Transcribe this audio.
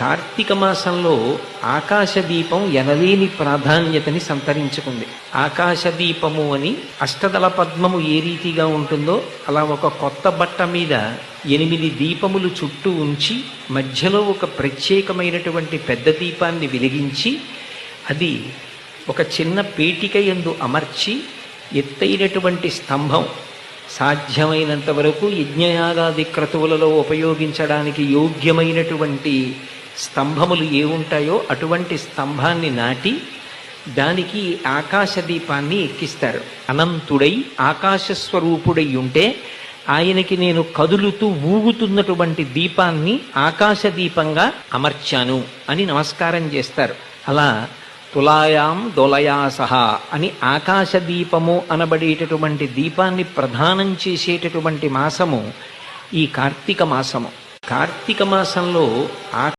కార్తీక మాసంలో ఆకాశ దీపం ఎనలేని ప్రాధాన్యతని సంతరించుకుంది. ఆకాశ దీపము అని అష్టదళ పద్మము ఏ రీతిగా ఉంటుందో అలా ఒక కొత్త బట్ట మీద ఎనిమిది దీపములు చుట్టూ ఉంచి మధ్యలో ఒక ప్రత్యేకమైనటువంటి పెద్ద దీపాన్ని వెలిగించి అది ఒక చిన్న పేటిక యందు అమర్చి ఎత్తైనటువంటి స్తంభం సాధ్యమైనంత వరకు యజ్ఞయాగాది క్రతువులలో ఉపయోగించడానికి యోగ్యమైనటువంటి స్తంభములు ఏ ఉంటాయో అటువంటి స్తంభాన్ని నాటి దానికి ఆకాశ దీపాన్ని ఎక్కిస్తారు. అనంతుడై ఆకాశ స్వరూపుడై ఉంటే ఆయనకి నేను కదులుతూ ఊగుతున్నటువంటి దీపాన్ని ఆకాశ దీపంగా అమర్చాను అని నమస్కారం చేస్తారు. అలా తులాయాం దొలయాసహ అని ఆకాశ దీపము అనబడేటటువంటి దీపాన్ని ప్రధానం చేసేటటువంటి మాసము ఈ కార్తీక మాసము. కార్తీక మాసంలో ఆ